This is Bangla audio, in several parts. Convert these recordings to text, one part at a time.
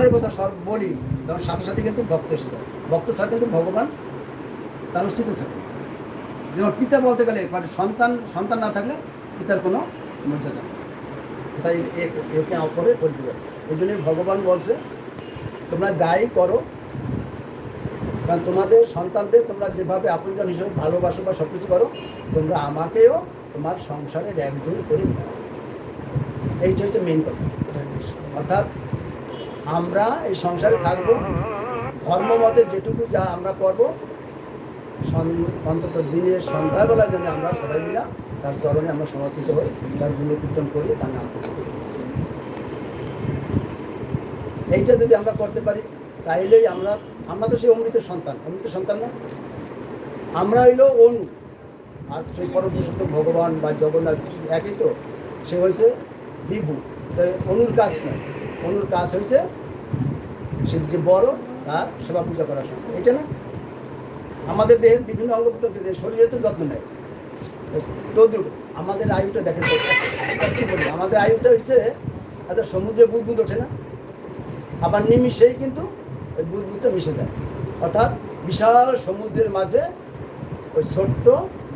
ভগবানের কথা সব বলি তখন সাথে সাথে কিন্তু ভক্ত এসে যায় ভক্ত ছাড়া কিন্তু ভগবান তার অস্তিত্ব থাকে যেমন পিতা বলতে গেলে মানে সন্তান সন্তান না থাকলে পিতার কোনো মর্যাদা। তাই একে পরিপূরক। এই জন্যই ভগবান বলছে, তোমরা যাই করো, কারণ তোমাদের সন্তানদের তোমরা যেভাবে আপনজন হিসেবে ভালোবাসো বা সব কিছু করো, তোমরা আমাকেও তোমার সংসারের একজন করে এইটা হচ্ছে মেন কথা। অর্থাৎ আমরা এই সংসারে থাকব। ধর্মমতে যেটুকু যা আমরা করব অন্তত দিনের সন্ধ্যাবেলা যেন আমরা সবাই মিলা তার চরণে আমরা সমর্পিত হই, তার গুণকীর্তন করি তার নাম এইটা যদি আমরা করতে পারি, তাইলেই আমরা আমরা তো সেই অমৃতের সন্তান। অমৃতের সন্তান না? আমরা হইল অনু আর সেই পরম পুরুষোত্তম ভগবান বা জগন্নাথ একই তো। সে হয়েছে বিভু। তাই অনুর কাজ না অনুর কাজ হয়েছে সে যে বড়, তার সেবা পূজা করার সময় এটা না আমাদের দেহের বিভিন্ন অঙ্গ প্রত্যঙ্গ যে শরীরে তো যত্ন নেয়। তদ্রুপ আমাদের আয়ুটা দেখেন আমাদের আয়ুটা হচ্ছে আচ্ছা সমুদ্রে বুধ ওঠে না। আবার নিমিষেই কিন্তু ওই বুধ বুধটা মিশে যায়। অর্থাৎ বিশাল সমুদ্রের মাঝে ওই ছোট্ট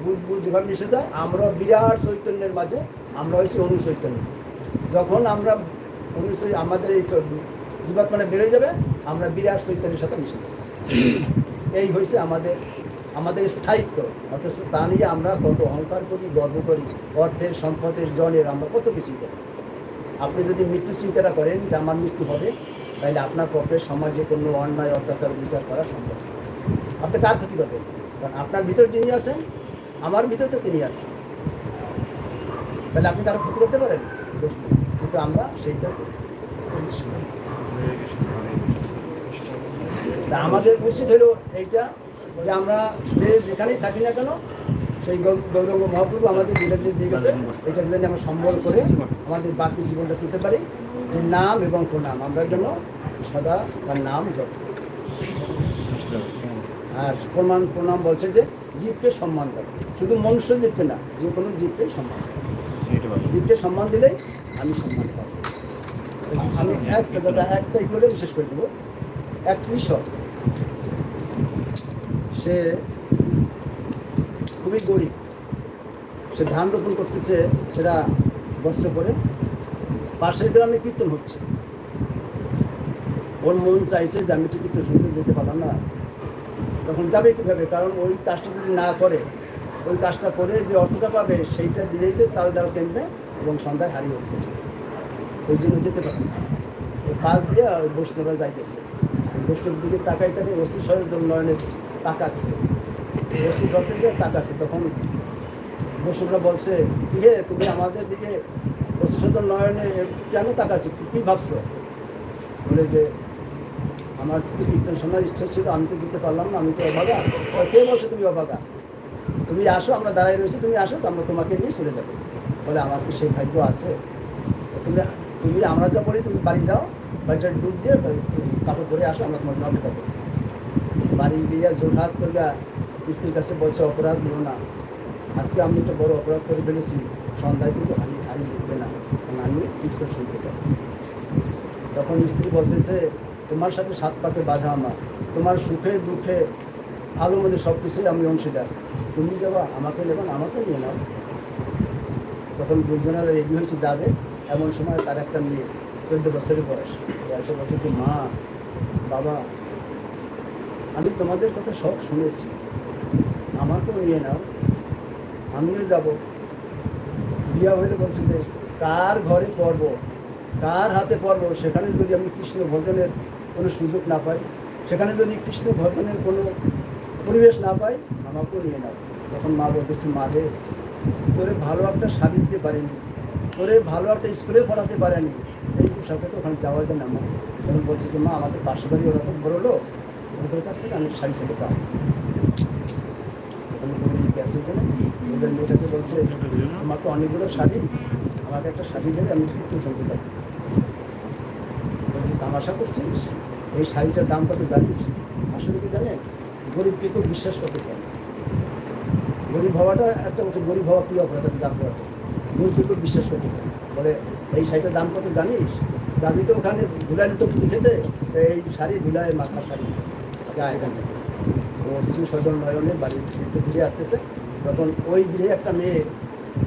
বুধ যেভাবে মিশে যায়, আমরা বিরাট চৈতন্যের মাঝে, আমরা হয়েছি অনু চৈতন্য যখন আমরা অনু চৈ- আমাদের এই জীবাত মানে বেড়ে যাবে, আমরা বিরাট চৈতন্যের সাথে মিশে যাব। এই হয়েছে আমাদের আমাদের স্থায়িত্ব। অথচ তা নিয়ে আমরা কত অহংকার করি, গর্ব করি, অর্থের, সম্পদের জনের আমরা কত কিছু করি। আপনি যদি মৃত্যু চিন্তাটা করেন যে আমার মৃত্যু হবে তাহলে আপনার পক্ষে সমাজে কোনো অন্যায়, অত্যাচার, বিচার করা সম্ভব আপনি কার ক্ষতি করবেন? কারণ আপনার ভিতর যিনি আছেন, আমার ভিতর তো তিনি আছেন। তাহলে আপনি কারও ক্ষতি করতে পারেন? কিন্তু আমরা সেইটা করি। আমাদের উচিত হলো এইটা যে আমরা যে যেখানেই থাকি না কেন সেই গৌরঙ্গ মহাপ্রভু আমাদের বিরাজিত দিয়ে গেছে। এটাকে যেন আমরা সম্বল করে আমাদের বাকি জীবনটা চলতে পারি যে নাম এবং প্রণাম আমরা যেন সদা তার নাম জপ আর প্রমাণ প্রণাম বলছে যে জীবকে সম্মান দেবে শুধু মনুষ্য জীবকে না যে কোনো জীবকে সম্মান দেবে জীবকে সম্মান দিলেই আমি সম্মান পাবো। আমি একটা দাদা একটাই করে বিশেষ করে দেবো এক কৃষক সে খুবই গরিব। সে ধান রোপণ করতেছে সেটা বস্ত্র করে পাশের গ্রামে কীর্তন হচ্ছে। ওর মন চাইছে যে আমি কীর্তন শুনতে যেতে পারলাম না। তখন যাবে কীভাবে? কারণ ওই কাজটা যদি না করে, ওই কাজটা করে যে অর্থটা পাবে, সেইটা দিলেই তো চাল ডাল কিনবে এবং সন্ধ্যায় হারিয়ে উঠবে। ওই জন্য যেতে পারতেছে পাশ দিয়ে বৈষ্ণবরা যাইতেছে। বৈষ্ণব দিকে তাকাই তাকে অস্থি সহজন নয়নে তাকাচ্ছে অস্থি ধরতেছে তাকাচ্ছে তখন বৈষ্ণবরা বলছে হে, তুমি আমাদের দিকে অস্থি সহজন নয়নে কেন তাকাচ্ছি কী ভাবছ? বলে যে, আমার তো কীর্তন শোনার ইচ্ছা ছিল, আমি তো যেতে পারলাম না, আমি তো অভাগা কে বলছো তুমি অভাগা তুমি আসো, আমরা দাঁড়াই রয়েছি, তুমি আসো, তো আমরা তোমাকে নিয়ে চলে যাব। বলে আমার কি সেই ভাগ্য আছে। তুমি তুমি আমরা যা বলি, তুমি বাড়ি যাও বাড়িটা ডুব দিয়ে কাপড় পরে আসো, আমরা তোমার জন্য অপেক্ষা করতেছি। বাড়ি যেয়ে জোরহাত করিয়া স্ত্রীর কাছে বলছে, অপরাধ দিও না। আজকে আমি একটা বড় অপরাধ করে ফেলেছি, সন্ধ্যায় কিন্তু হারিয়ে হারিয়ে ঢুকবে না। কারণ আমি কীর্তন শুনতে যাব তখন স্ত্রী বলতেছে, তোমার সাথে সাত পাকে বাধা আমার। তোমার সুখে, দুঃখে ভালো মধ্যে সব কিছুই আমি অংশীদার। তুমি যাবা, আমাকে নেবেন আমাকে নিয়ে নাও। তখন দুজনের রেডি হয়েছে, যাবে। এমন সময় তার একটা মেয়ে, চোদ্দ বছরের বয়স। বয়সে বলছে যে, মা, বাবা, আমি তোমাদের কথা সব শুনেছি। আমাকেও নিয়ে নাও, আমিও যাব। বিয়া হইলে বলছে যে, কার ঘরে পড়ব কার হাতে পড়ব সেখানে যদি আমি কৃষ্ণ ভজনের কোনো সুযোগ না পাই, সেখানে যদি কৃষ্ণ ভজনের কোনো পরিবেশ না পাই, আমাকেও নিয়ে নাও। তখন মা বলতেছে, মা রে, তোরে ভালো একটা শাড়ি দিতে পারিনি। তোরে ভালো একটা স্কুলে পড়াতে পারেনি। এই পোশাকে তো ওখানে যাওয়া যায় না মা তখন বলছে যে, মা, আমাদের পাশে বাড়ি ওরা তো বড় লোক। ওদের কাছ থেকে আমি শাড়ি সাথে পাবো। ওখানে দৌড়িয়ে গেছে ওখানে? ওদের মেয়েটাকে বলছে, আমার তো অনেকগুলো শাড়ি। আমাকে একটা শাড়ি দেবে আমি একটু চলতে যাব বলছে, তামাশা করছিস? এই শাড়িটার দাম কত জানিস? আসলে কি জানেন, গরিবকে কেউ বিশ্বাস করতে চায় গরিব হওয়াটা একটা বলছে গরিব হওয়া কী অপরাধ জানতে আছে? কেউ বিশ্বাস করতে চায় বলে, এই শাড়িটার দাম কত জানিস? যাবি তো ওখানে ধুলাই তো খেতে, সেই শাড়ি ধুলায় মাথা শাড়ি, যা এখান থেকে। ও শ্রী সজল নয়নে বাড়ি ফিরতে ফিরে আসতেছে। তখন ওই গৃহে একটা মেয়ে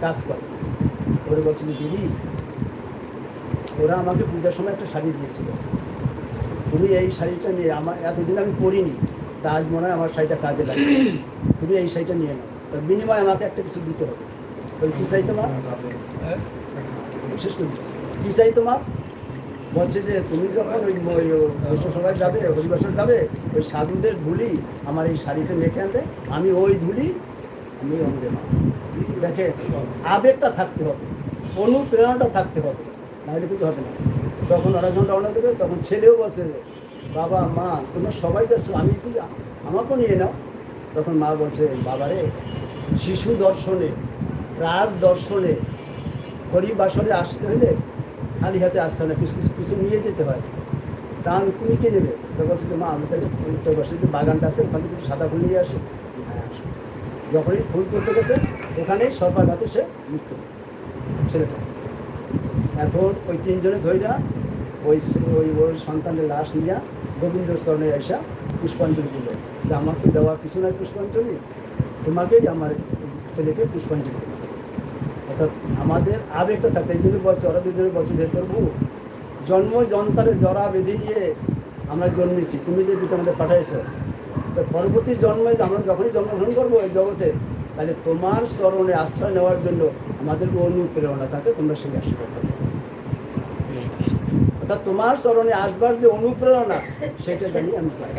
কাজ করে। ওরে বলছে যে, দিদি, ওরা আমাকে পূজার সময় একটা শাড়ি দিয়েছিল। তুমি এই শাড়িটা নিয়ে, আমার এতদিন আমি পরিনি, তা আজ মনে হয় আমার শাড়িটা কাজে লাগে তুমি এই শাড়িটা নিয়ে নাও। তার বিনিময়ে আমাকে একটা কিছু দিতে হবে। কী চাই তোমার? শেষ করে দিচ্ছি চাই তোমার? বলছে যে, তুমি যখন ওই ওই বৈশ্য সভায় যাবে হরিবাসর যাবে, ওই সাধুদের ধুলি আমার এই শাড়িতে মেখে আনবে, আমি ওই ধুলি আমি অন্ধে মা দেখে আবেগটা থাকতে হবে অনুপ্রেরণাটা থাকতে হবে, নাহলে কিন্তু হবে না। তখন ওরা যখন রওনা দেবে, তখন ছেলেও বলছে বাবা, মা, তোমরা সবাই যাচ্ছ, আমি তুই আমাকেও নিয়ে নাও। তখন মা বলছে, বাবারে, শিশু দর্শনে রাজ দর্শনে হরিবাসরে আসতে হলে খালি হাতে আসতে হয় না, কিছু কিছু কিছু নিয়ে যেতে হয়। তা আমি তুমি কে নেবে? তো বলছে যে, মা, আমি তাহলে উত্তর পাশে যে বাগানটা আছে, ওখান থেকে কিছু সাদা ফুল নিয়ে আসি। যে হ্যাঁ আসো। যখনই ফুল তুলতে গেছে, ওখানেই সর্বাঘাতে সে মৃত্যু ছেলেটা। এখন ওই তিনজনে ধৈরা ওই ওই ওর সন্তানের লাশ নিয়ে গোবিন্দ স্তরণে এসা পুষ্পাঞ্জলি দিল। যে, আমার তো দেওয়া কিছু নয় পুষ্পাঞ্জলি। তোমাকেই আমার ছেলেকে পুষ্পাঞ্জলি দিল অর্থাৎ আমাদের আবেগটা থাকতে এই জন্য বলছে, ওরা দুজনে বলছে যে, প্রভু জন্ম জন্তারে জরা বেঁধে নিয়ে আমরা জন্মেছি, তুমি যে পিতা আমাদের পাঠাইছো, তো পরবর্তী জন্মে আমরা যখনই জন্মগ্রহণ করব এই জগতে, তাহলে তোমার স্মরণে আশ্রয় নেওয়ার জন্য আমাদের অনুপ্রেরণা থাকে, তোমরা সেই আশীর্বাদ করবে অর্থাৎ তোমার স্মরণে আসবার যে অনুপ্রেরণা, সেটা জানি আমি পাই।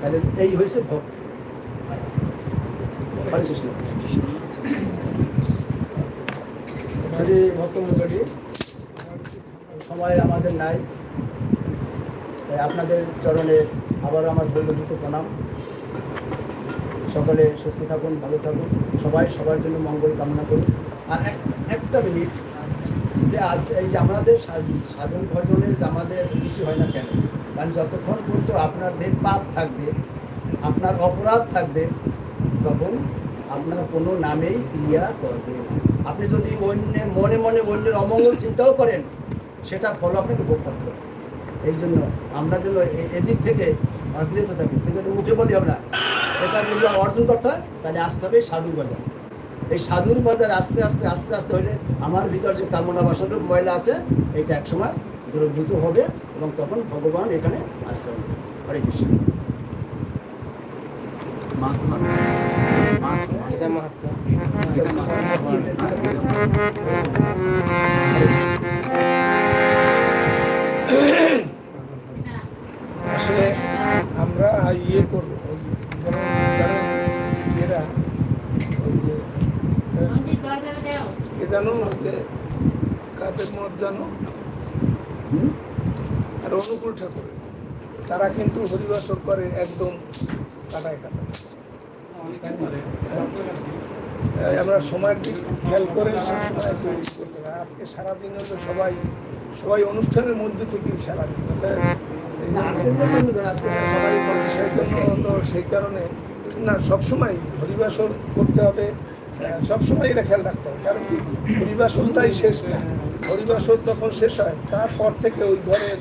তাহলে এই হয়েছে ভক্তি। হরে কৃষ্ণ। যদি ভক্তমণ্ডলী সময় আমাদের নাই। আপনাদের চরণে আবার আমার বৈবন্ধিত প্রণাম। সকলে সুস্থ থাকুন, ভালো থাকুন। সবাই সবার জন্য মঙ্গল কামনা করুন। আর এক, একটা মিনিট, যে আজ এই যে আমাদের সাধন ভজনে যে আমাদের খুশি হয় না কেন? কারণ যতক্ষণ পর্যন্ত আপনাদের পাপ থাকবে, আপনার অপরাধ থাকবে, তখন আপনার কোনো নামেই ক্রিয়া করবে আপনি যদি অন্যের মনে মনে অন্যের অমঙ্গল চিন্তাও করেন সেটার ফল আপনাকে ভোগ করতে এই জন্য আমরা যেন এদিক থেকে বিরত থাকি। কিন্তু এটা মুখে বলি আমরা, এটা যদি অর্জন করতে হয়, তাহলে আসতে হবে সাধুর বাজার। এই সাধুর বাজার আস্তে আস্তে আস্তে আস্তে হলে আমার ভিতর যে কামনা বাসনের ময়লা আছে, এটা একসময় দূরীভূত হবে এবং তখন ভগবান এখানে আসতে হবে। হরে কৃষ্ণ। মাহাত্মা আসলে আমরা ইয়ে করব ওই যেমন যারা ইয়েরা ওই যে কে জানো যে কাদের মত জানো? আর অনুকূল ঠাকুর তারা কিন্তু হরিবাসর করে একদম কাটায় কাটায় আমরা সময়ের দিক খেয়াল করে সবসময় ই করতে হবে। আজকে সারাদিন হলো সবাই সবাই অনুষ্ঠানের মধ্যে থেকেই সারাদিন। সেই সেই কারণে না সবসময় হরিবাসন করতে হবে। সবসময় এটা খেয়াল রাখতে হবে। কারণ কি? হরিবাসনটাই শেষ না। হরিবাসন যখন শেষ হয় তারপর থেকে ওই ঘরের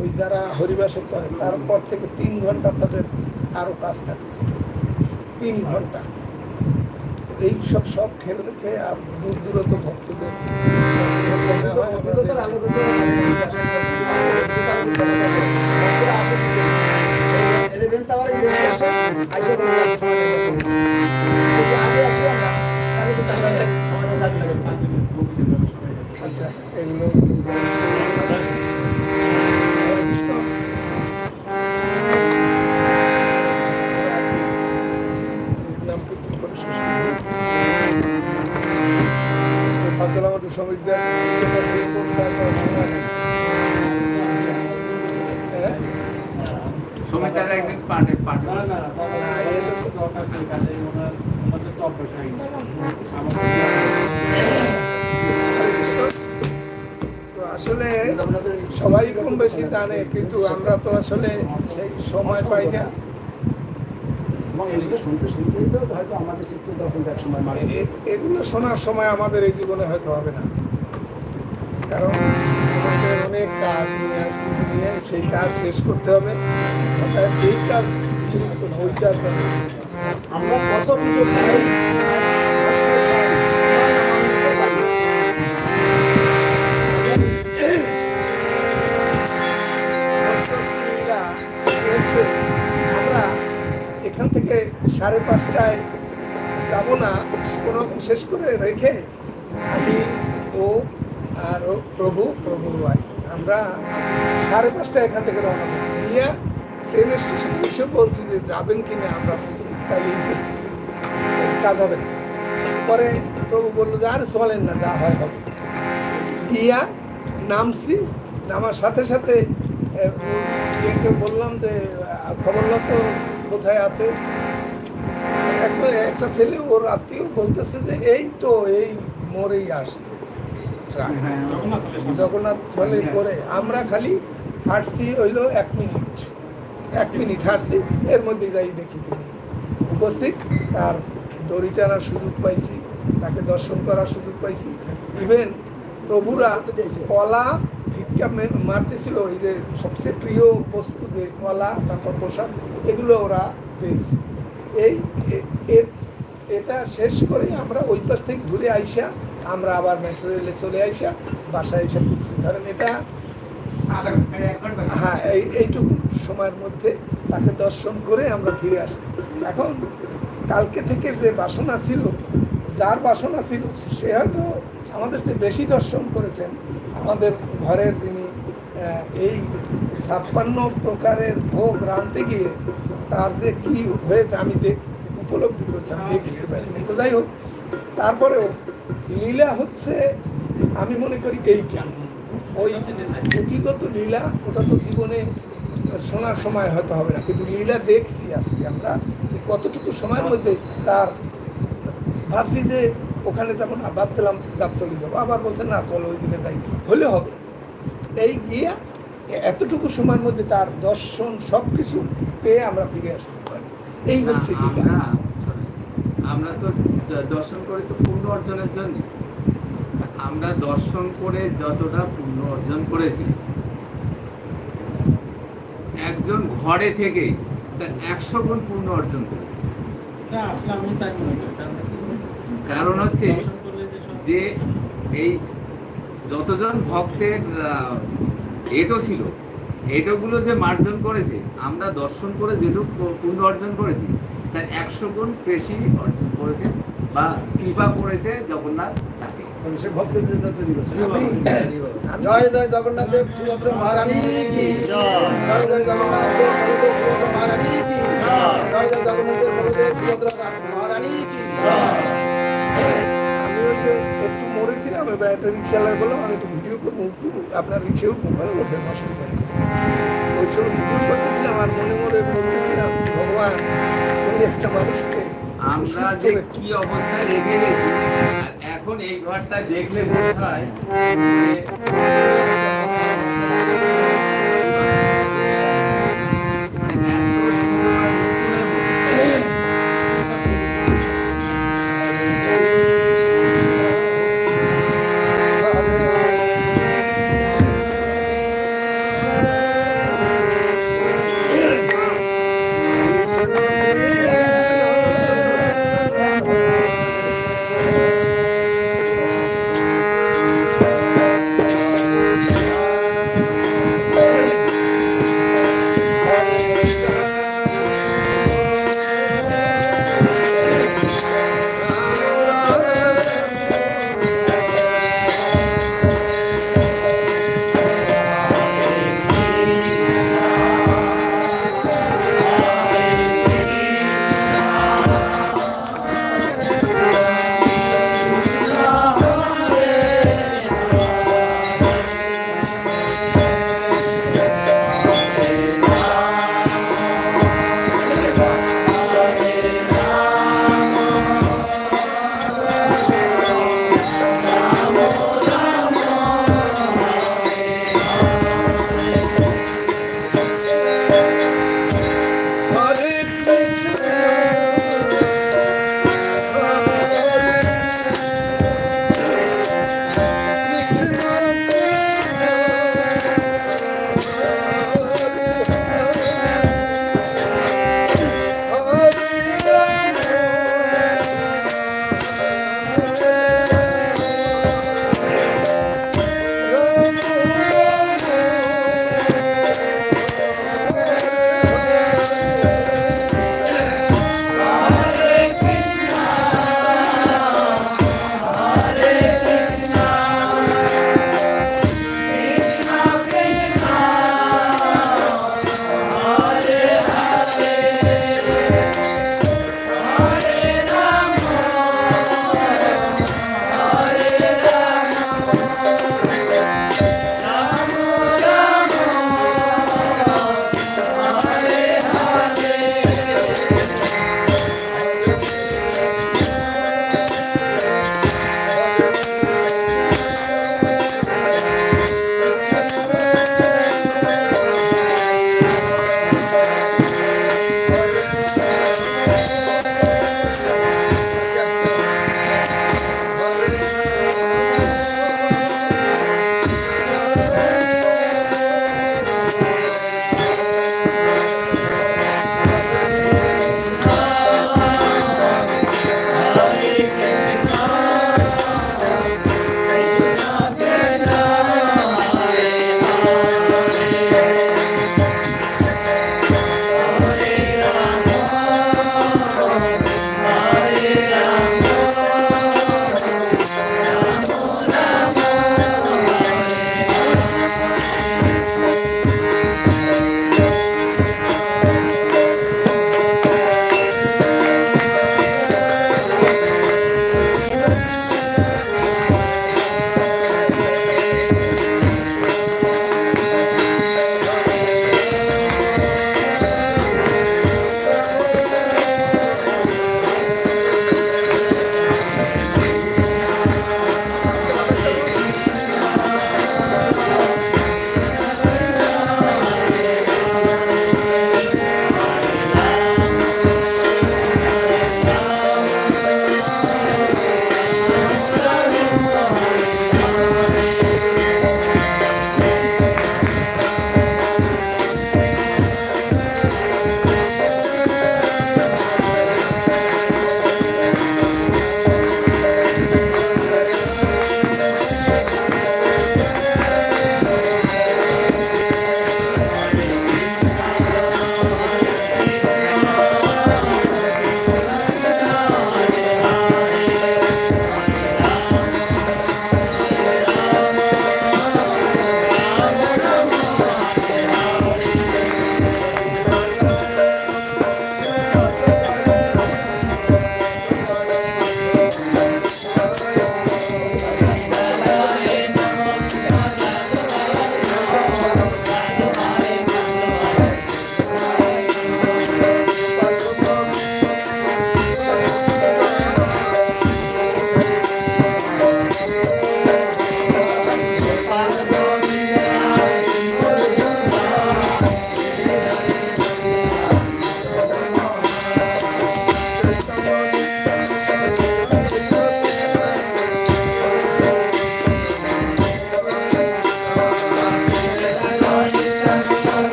ওই যারা হরিবাসন করে তারপর থেকে তিন ঘণ্টা তাদের আরও কাজ থাকে। তিন ঘণ্টা। এই সব সব খেল রেখে আর দূর দূরত ভক্তদের আচ্ছা আলোকে বেশি জানে কিন্তু আমরা তো আসলে সেই সময় পাই না। এগুলো শুনতে শুনতেই তো হয়তো আমাদের চিত্ত তখন এক সময় এগুলো শোনার সময় আমাদের এই জীবনে হয়তো হবে না। কারণ আমাদের অনেক কাজ নিয়ে আসছি নিয়ে সেই কাজ শেষ করতে হবে। এই কাজ গুরুত্ব ওই কাজ আমরা কত কিছু এখান থেকে সাড়ে পাঁচটায় যাব না, কোনো রকম শেষ করে রেখে আমি ও আর প্রভু প্রভুর ভাই, আমরা সাড়ে পাঁচটায় এখান থেকে রওনা করছি। গিয়ে ট্রেন স্টেশনে এসে বলছি যে যাবেন কি না, আমরা করি। কাজ হবে না। পরে প্রভু বলল যে, আর চলেন না, যা হয় হবে। গিয়া নামছি, নামার সাথে সাথে বললাম যে, খবর তো কোথায় আছে? একটা একটা ছেলে ওর আত্মীয় বলতেছে যে এই তো এই মোড়েই আসছে জগন্নাথ ফলে পরে আমরা খালি হাঁটছি হইল এক মিনিট এক মিনিট হাঁটছি এর মধ্যে যাই দেখি তিনি উপস্থিত। তার দড়ি টানার সুযোগ পাইছি তাকে দর্শন করার সুযোগ পাইছি। ইভেন প্রভুরা কলা মে- মারতেছিল? এই যে সবচেয়ে প্রিয় বস্তু যে কলা তারপর প্রসাদ এগুলো ওরা পেয়েছে। এই এর- এটা শেষ করে আমরা ওই পাশ থেকে ঘুরে আইসা আমরা আবার মেট্রো রেলে চলে আইসা বাসায় এসে পড়ছি কারণ এটা হ্যাঁ এই এইটুকু সময়ের মধ্যে তাকে দর্শন করে আমরা ফিরে আসছি। এখন কালকে থেকে যে বাসনা ছিল যার বাসনা ছিল, সে হয়তো আমাদের চেয়ে বেশি দর্শন করেছেন। আমাদের ঘরের যিনি এই ছাপ্পান্ন প্রকারের ভোগ রাঁধতে গিয়ে তার যে কি হয়েছে আমি দেখ উপলব্ধি করেছি, আমি দেখতে পারিনি তো যাই হোক, তারপরেও লীলা হচ্ছে, আমি মনে করি এইটা। ওই পুঁথিগত লীলা, ওটা তো জীবনে শোনার সময় হয়তো হবে না। কিন্তু লীলা দেখছি আজকে আমরা কতটুকু সময়ের মধ্যে তার ভাবছি যে ওখানে যাব না ভাবছিলাম গাবতলি যাব আবার বলছে না চলো ওই দিকে যাই। হলে হবে। এই গিয়ে এতটুকু সময়ের মধ্যে তার দর্শন সব কিছু পেয়ে আমরা ফিরে আসতে পারি। এই হচ্ছে আমরা তো দর্শন করে তো পূর্ণ অর্জনের জন্য। আমরা দর্শন করে যতটা পূর্ণ অর্জন করেছি একজন ঘরে থেকে তার একশো গুণ পুণ্য অর্জন করেছে। না আসলে আমি তাই মনে করি কারণ হচ্ছে যে এই যতজন ভক্তের এটো ছিল এটোগুলো যে মার্জন করেছে আমরা দর্শন করে যেটুকু পুণ্য অর্জন করেছি তার একশো গুণ বেশি অর্জন করেছে বা কৃপা করেছে জগন্নাথ তাকে। জয় জয় জগন্নাথ। দেব সুভদ্রা মহারানী কি? জয় জয় জগন্নাথ দেব বলদেব মহারানী কি? জয়। জয় জগন্নাথ দেব বলদেব মহারানী কি? আমি ওই যে একটু মরেছিলাম এবার একটা রিক্সাওয়ালা বললাম আমি একটু ভিডিও করব উঠবো। আপনার রিক্সাও মোবাইল ওঠেন অসুবিধা নেই ওই ছিল ভিডিও করতেছিলাম আর মনে মনে বলতেছিলাম ভগবান তুমি একটা মানুষকে আমরা যে কি অবস্থায় রেখে গেছি এখন এই ঘরটা দেখলে মনে হয়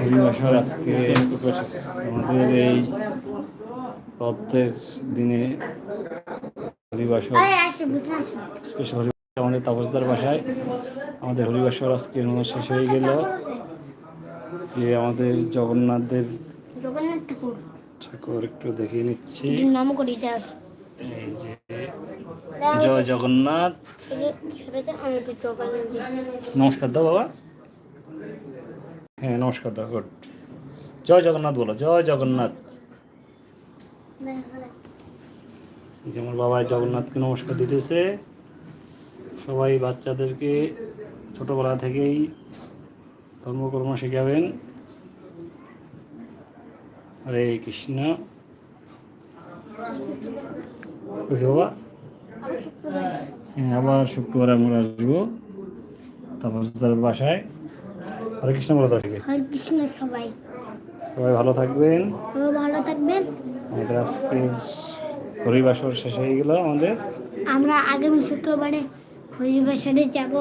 হরিবাসর আজকে আমাদের এই প্রত্যেক দিনে হরিবাসর স্পেশাল আমাদের তাপসদার বাসায়। আমাদের হরিবাসর আজকে অনুষ্ঠান শেষ হয়ে গেল। যে আমাদের জগন্নাথদের ঠাকুর। একটু দেখিয়ে নিচ্ছি। এই যে জয় জগন্নাথ। নমস্কার দাও বাবা। হ্যাঁ নমস্কার দাও গুড। জয় জগন্নাথ বলো, জয় জগন্নাথ। এই যে আমার বাবা জগন্নাথকে নমস্কার দিতেছে। সবাই বাচ্চাদেরকে ছোটবেলা থেকেই ধর্মকর্ম শেখাবেন। হরে কৃষ্ণ। বুঝছি, বাবা? হ্যাঁ আবার শুক্রবার আমরা আসব। তারপর তার বাসায়। হরে কৃষ্ণ বলো তার হরে কৃষ্ণ সবাই। সবাই ভালো থাকবেন। সবাই ভালো থাকবেন। আমাদের আজকে হরিবাসর শেষ হয়ে গেল আমাদের। আমরা আগামী শুক্রবারে হরিবাসরে যাব।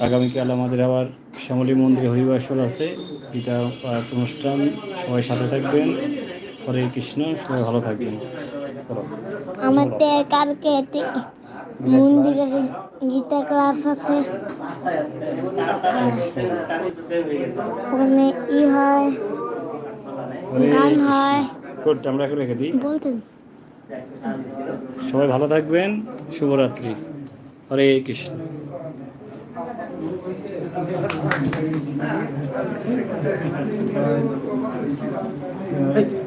আগামীকাল আমাদের আবার শ্যামলী মন্দিরে হরিবাসর আছে। এটা অনুষ্ঠান। সবাই সাথে থাকবেন। হরে কৃষ্ণ সবাই ভালো থাকবেন। আমাদের কালকে মন্দির আছে। গীতা ক্লাস আছে। ওখানে ই হয় গান। হয়। গুড আমরা এখন রেখে দিই। বলতেন। সবাই ভালো থাকবেন শুভরাত্রি। হরে কৃষ্ণ।